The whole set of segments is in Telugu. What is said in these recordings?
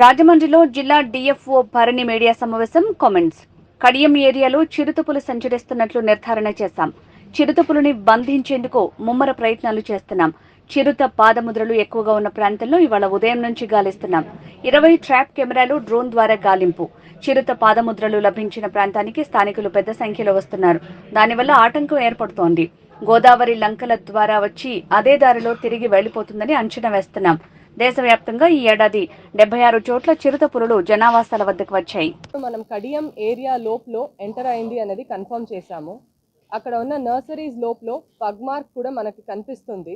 రాజమండ్రిలో జిల్లా డిఎఫ్ఓ భరణి మీడియా సమావేశం కామెంట్స్ కడియం ఏరియాలో చిరుతపులు సంచరిస్తున్నట్లు నిర్ధారణ చేశాం. చిరుతపులని బంధించేందుకు ముమ్మర ప్రయత్నాలు చేస్తున్నాం. చిరుత పాదముద్రలు ఎక్కువగా ఉన్న ప్రాంతంలో ఇవాళ ఉదయం నుంచి గాలిస్తున్నాం. ఇరవై ట్రాప్ కెమెరాలు డ్రోన్ ద్వారా గాలింపు. చిరుత పాదముద్రలు లభించిన ప్రాంతానికి స్థానికులు పెద్ద సంఖ్యలో వస్తున్నారు. దానివల్ల ఆటంకం ఏర్పడుతోంది. గోదావరి లంకల ద్వారా వచ్చి అదే దారిలో తిరిగి వెళ్ళిపోతుందని అంచనా వేస్తున్నాం. దేశవ్యాప్తంగా ఈ ఏడాది డెబ్బై ఆరు చోట్ల చిరుత పులులు జనావాసాల వద్దకు వచ్చాయి. మనం కడియం ఏరియా లోపులో ఎంటర్ అయింది అనేది కన్ఫర్మ్ చేశాము. అక్కడ ఉన్న నర్సరీస్ లోపలో పగ్ మార్క్ కూడా మనకి కనిపిస్తుంది.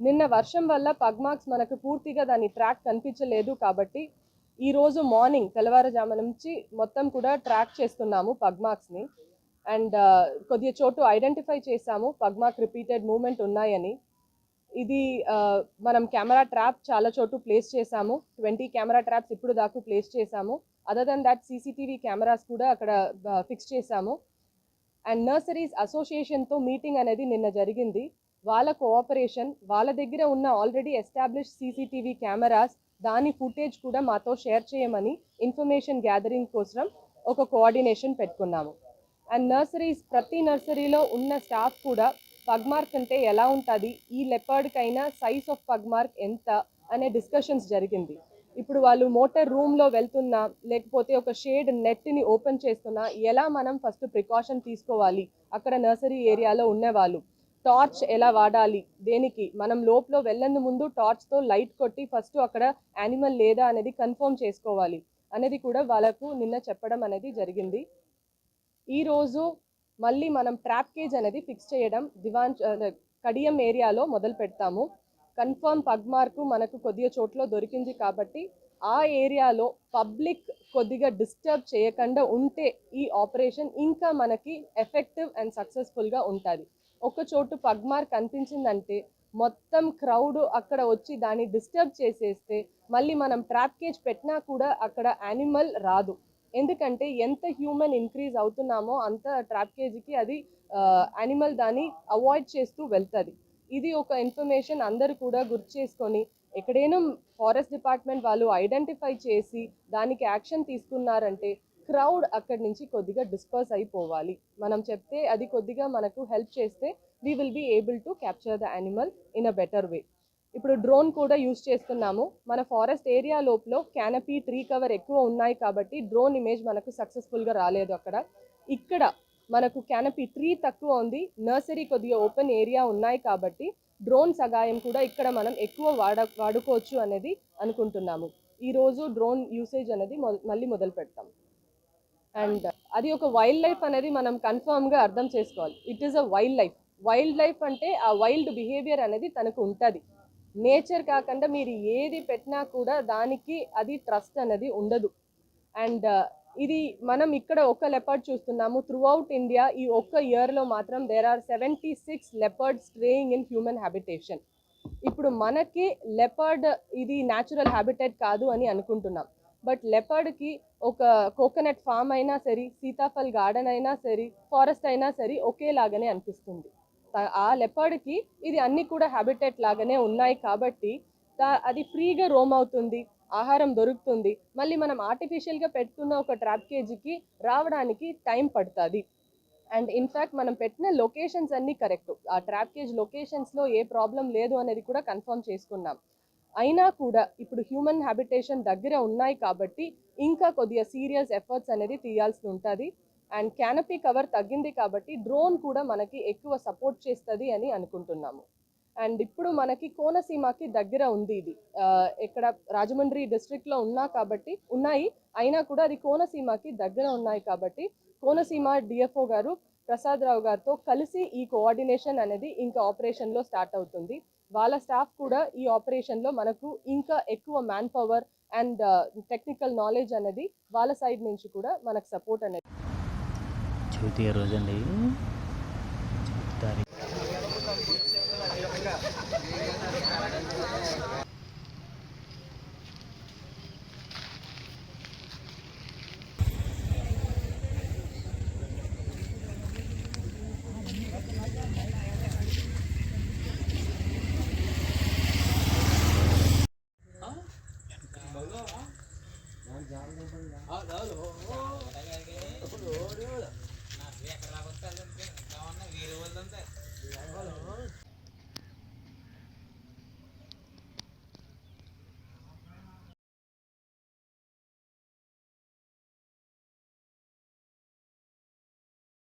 నిన్న వర్షం వల్ల పగ్ మార్క్స్ మనకు పూర్తిగా దాని ట్రాక్ కనిపించలేదు కాబట్టి ఈ రోజు మార్నింగ్ తెల్లవారుజాము నుంచి మొత్తం కూడా ట్రాక్ చేస్తున్నాము పగ్ మార్క్స్ని అండ్ కొద్దిగా చోటు ఐడెంటిఫై చేశాము. పగ్ మార్క్ రిపీటెడ్ మూమెంట్ ఉన్నాయని. ఇది మనం కెమెరా ట్రాప్ చాలా చోటు ప్లేస్ చేశాము. ట్వంటీ కెమెరా ట్రాప్స్ ఇప్పుడు దాకా ప్లేస్ చేశాము. Other than that CCTV cameras కూడా అక్కడ ఫిక్స్ చేశాము. అండ్ నర్సరీస్ అసోసియేషన్తో మీటింగ్ అనేది నిన్న జరిగింది. వాళ్ళ కోఆపరేషన్ వాళ్ళ దగ్గర ఉన్న ఆల్రెడీ ఎస్టాబ్లిష్ సీసీటీవీ కెమెరాస్ దాని ఫుటేజ్ కూడా మాతో షేర్ చేయమని ఇన్ఫర్మేషన్ గ్యాదరింగ్ కోసం ఒక కోఆర్డినేషన్ పెట్టుకున్నాము. అండ్ నర్సరీస్ ప్రతి నర్సరీలో ఉన్న స్టాఫ్ కూడా పగ్మార్క్ అంటే ఎలా ఉంటుంది? ఈ లెపర్డ్కైనా సైజ్ ఆఫ్ పగ్మార్క్ ఎంత? అనే డిస్కషన్స్ జరిగింది. ఇప్పుడు వాళ్ళు మోటార్ రూమ్లో వెళ్తున్నా లేకపోతే ఒక షేడ్ నెట్ని ఓపెన్ చేస్తున్నా ఎలా మనం ఫస్ట్ ప్రికాషన్ తీసుకోవాలి? అక్కడ నర్సరీ ఏరియాలో ఉన్నవాళ్ళు. టార్చ్ ఎలా వాడాలి? దేనికి? మనం లోపల వెళ్ళని ముందు టార్చ్తో లైట్ కొట్టి ఫస్ట్ అక్కడ యానిమల్ లేదా అనేది కన్ఫర్మ్ చేసుకోవాలి. అనేది కూడా వాళ్ళకు నిన్న చెప్పడం అనేది జరిగింది. ఈరోజు మళ్ళీ మనం ట్రాప్ కేజ్ అనేది ఫిక్స్ చేయడం దివాన్ కడియం ఏరియాలో మొదలు పెడతాము. కన్ఫర్మ్ పగ్మార్కు మనకు కొద్దిగా చోట్ల దొరికింది కాబట్టి ఆ ఏరియాలో పబ్లిక్ కొద్దిగా డిస్టర్బ్ చేయకుండా ఉంటే ఈ ఆపరేషన్ ఇంకా మనకి ఎఫెక్టివ్ అండ్ సక్సెస్ఫుల్గా ఉంటుంది. ఒక చోటు పగ్మార్క్ కనిపించిందంటే మొత్తం క్రౌడ్ అక్కడ వచ్చి దాన్ని డిస్టర్బ్ చేసేస్తే మళ్ళీ మనం ట్రాప్ కేజ్ పెట్టినా కూడా అక్కడ యానిమల్ రాదు. ఎందుకంటే ఎంత హ్యూమన్ ఇంక్రీజ్ అవుతున్నామో అంత ట్రాప్ కేజీకి అది యానిమల్ దాన్ని అవాయిడ్ చేస్తూ వెళ్తుంది. ఇది ఒక ఇన్ఫర్మేషన్ అందరు కూడా గుర్తు చేసుకొని ఎక్కడైనా ఫారెస్ట్ డిపార్ట్మెంట్ వాళ్ళు ఐడెంటిఫై చేసి దానికి యాక్షన్ తీసుకున్నారంటే క్రౌడ్ అక్కడి నుంచి కొద్దిగా డిస్పర్స్ అయిపోవాలి. మనం చెప్తే అది కొద్దిగా మనకు హెల్ప్ చేస్తే we will be able to capture the animal in a better way ఇప్పుడు డ్రోన్ కూడా యూస్ చేస్తున్నాము. మన ఫారెస్ట్ ఏరియా లోపల క్యానపీ ట్రీ కవర్ ఎక్కువ ఉన్నాయి కాబట్టి డ్రోన్ ఇమేజ్ మనకు సక్సెస్ఫుల్గా రాలేదు అక్కడ. ఇక్కడ మనకు క్యానపీ ట్రీ తక్కువ ఉంది. నర్సరీ కొద్దిగా ఓపెన్ ఏరియా ఉన్నాయి కాబట్టి డ్రోన్ సగాయం కూడా ఇక్కడ మనం ఎక్కువ వాడ వాడుకోవచ్చు అనేది అనుకుంటున్నాము. ఈరోజు డ్రోన్ యూసేజ్ అనేది మొ- మళ్ళీ మొదలు పెడతాం. అండ్ అది ఒక వైల్డ్ లైఫ్ అనేది మనం కన్ఫర్మ్గా అర్థం చేసుకోవాలి. It is a wildlife. Wildlife అంటే ఆ వైల్డ్ బిహేవియర్ అనేది తనకు ఉంటుంది. నేచర్ కాకుండా మీరు ఏది పెట్టినా కూడా దానికి అది ట్రస్ట్ అనేది ఉండదు. అండ్ uh, ఇది మనం ఇక్కడ ఒక లెపర్డ్ చూస్తున్నాము. త్రూ అవుట్ ఇండియా ఈ ఒక్క ఇయర్లో మాత్రం there are seventy six leopard straying in human habitation ఇప్పుడు మనకి లెపర్డ్ ఇది న్యాచురల్ హ్యాబిటేట్ కాదు అని అనుకుంటున్నాం. బట్ లెపర్డ్కి ఒక కోకోనట్ ఫామ్ అయినా సరే సీతాఫల్ గార్డెన్ అయినా సరే ఫారెస్ట్ అయినా సరే ఒకేలాగానే అనిపిస్తుంది. ఆ లెపర్డ్కి ఇది అన్ని కూడా హ్యాబిటేట్ లాగానే ఉన్నాయి కాబట్టి అది ఫ్రీగా రోమ్ అవుతుంది ఆహారం దొరుకుతుంది. మళ్ళీ మనం ఆర్టిఫిషియల్గా పెట్టుకున్న ఒక ట్రాప్ కేజీకి రావడానికి టైం పడుతుంది. అండ్ ఇన్ఫ్యాక్ట్ మనం పెట్టిన లొకేషన్స్ అన్నీ కరెక్ట్ ఆ ట్రాప్ కేజ్ లొకేషన్స్లో ఏ ప్రాబ్లం లేదు అనేది కూడా కన్ఫర్మ్ చేసుకున్నాం. అయినా కూడా ఇప్పుడు హ్యూమన్ హ్యాబిటేషన్ దగ్గర ఉన్నాయి కాబట్టి ఇంకా కొద్దిగా సీరియస్ ఎఫర్ట్స్ అనేది తీయాల్సి ఉంటుంది. అండ్ క్యానపీ కవర్ తగ్గింది కాబట్టి డ్రోన్ కూడా మనకి ఎక్కువ సపోర్ట్ చేస్తుంది అని అనుకుంటున్నాము. అండ్ ఇప్పుడు మనకి కోనసీమకి దగ్గర ఉంది ఇది. ఇక్కడ రాజమండ్రి డిస్ట్రిక్ట్లో ఉన్నా కాబట్టి ఉన్నాయి. అయినా కూడా అది కోనసీమకి దగ్గర ఉన్నాయి కాబట్టి కోనసీమ డిఎఫ్ఓ గారు ప్రసాద్ రావు గారితో కలిసి ఈ కోఆర్డినేషన్ అనేది ఇంకా ఆపరేషన్లో స్టార్ట్ అవుతుంది. వాళ్ళ స్టాఫ్ కూడా ఈ ఆపరేషన్లో మనకు ఇంకా ఎక్కువ manpower and technical knowledge అనేది వాళ్ళ సైడ్ నుంచి కూడా మనకు సపోర్ట్ అనేది చవితి రోజు అండి చవితి తారీఖు Oh, no, no. Oh, no, no. ఇంకా ఉన్న వేరే వాళ్ళంతా